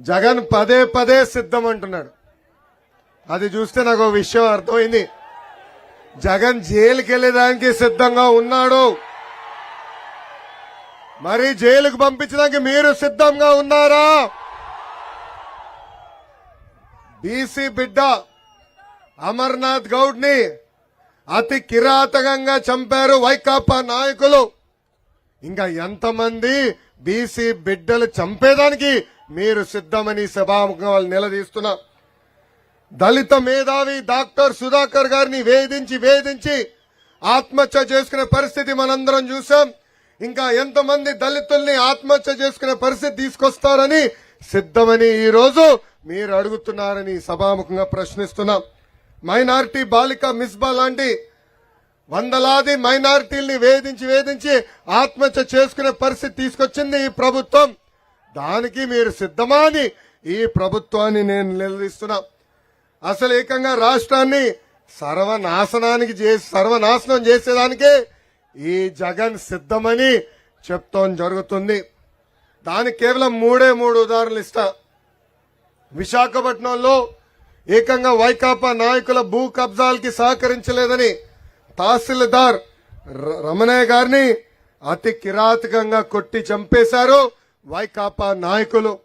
జగన్ పదే పదే సిద్ధం అంటున్నాడు అది చూస్తే నాకు విషయం అర్థమైంది. జగన్ జైలుకి వెళ్ళేదానికి సిద్ధంగా ఉన్నాడు. మరి జైలుకు పంపించడానికి మీరు సిద్ధంగా ఉన్నారా? బీసీ బిడ్డ అమర్నాథ్ గౌడ్ని అతి కిరాతకంగా చంపారు వైకాపా నాయకులు. ఇంకా ఎంతమంది బీసీ బిడ్డలు చంపేదానికి మీరు సిద్ధమని సభాముఖంగా నిలదీస్తున్నా. దళిత మేధావి డాక్టర్ సుధాకర్ గారిని వేధించి వేధించి ఆత్మహత్య చేసుకునే పరిస్థితి మనందరం చూసాం ఇంకా ఎంతమంది దళితుల్ని ఆత్మహత్య చేసుకునే పరిస్థితి తీసుకొస్తారని సిద్ధమని ఈ రోజు మీరు అడుగుతున్నారని సభాముఖంగా ప్రశ్నిస్తున్నాం. మైనారిటీ బాలిక మిస్బా లాంటి వందలాది మైనారిటీల్ని వేధించి వేధించి ఆత్మహత్య చేసుకునే పరిస్థితి తీసుకొచ్చింది ఈ ప్రభుత్వం. దానికి మీరు సిద్ధమా అని ఈ ప్రభుత్వాన్ని నేను నిలదీస్తున్నా. అసలు ఏకంగా రాష్ట్రాన్ని సర్వనాశనానికి చేసి సర్వనాశనం చేసేదానికే ఈ జగన్ సిద్ధమని చెప్తాం జరుగుతుంది. దానికి కేవలం మూడే మూడు ఉదాహరణలు ఇస్తా. విశాఖపట్నంలో ఏకంగా వైకాపా నాయకుల భూ కబ్జాలకి సహకరించలేదని తహసీల్దార్ ర- రమణయ్య గారిని అతి కిరాతకంగా కొట్టి చంపేశారు వైకాపా నాయకులు.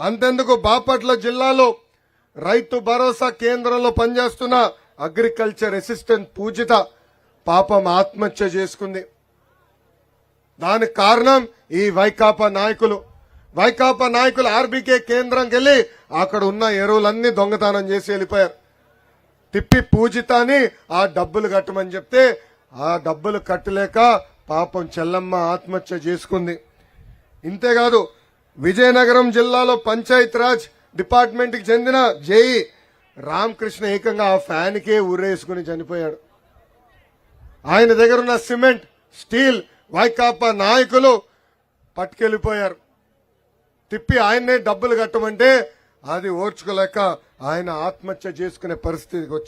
అంతెందుకు బాపట్ల జిల్లాలో రైతు భరోసా కేంద్రంలో పనిచేస్తున్న అగ్రికల్చర్ అసిస్టెంట్ పూజిత పాపం ఆత్మహత్య చేసుకుంది. దానికి కారణం ఈ వైకాపా నాయకులు. వైకాపా నాయకులు ఆర్బీకే కేంద్రంకి వెళ్ళి అక్కడ ఉన్న ఎరువులన్నీ దొంగతనం చేసి వెళ్ళిపోయారు. తిప్పి పూజితాని ఆ డబ్బులు కట్టమని చెప్తే ఆ డబ్బులు కట్టలేక పాపం చెల్లమ్మ ఆత్మహత్య చేసుకుంది. ఇంతేకాదు విజయనగరం జిల్లాలో పంచాయత్ రాజ్ డిపార్ట్మెంట్కి చెందిన జేఈ రామకృష్ణ ఏకంగా ఆ ఫ్యాన్కే ఊరేసుకుని ఉరేసుకుని చనిపోయాడు. ఆయన దగ్గర ఉన్న సిమెంట్ స్టీల్ వైకాపా నాయకులు పట్టుకెళ్ళిపోయారు. తిప్పి ఆయన్నే డబ్బులు కట్టమంటే అది ఓర్చుకోలేక ఆయన ఆత్మహత్య చేసుకునే పరిస్థితికి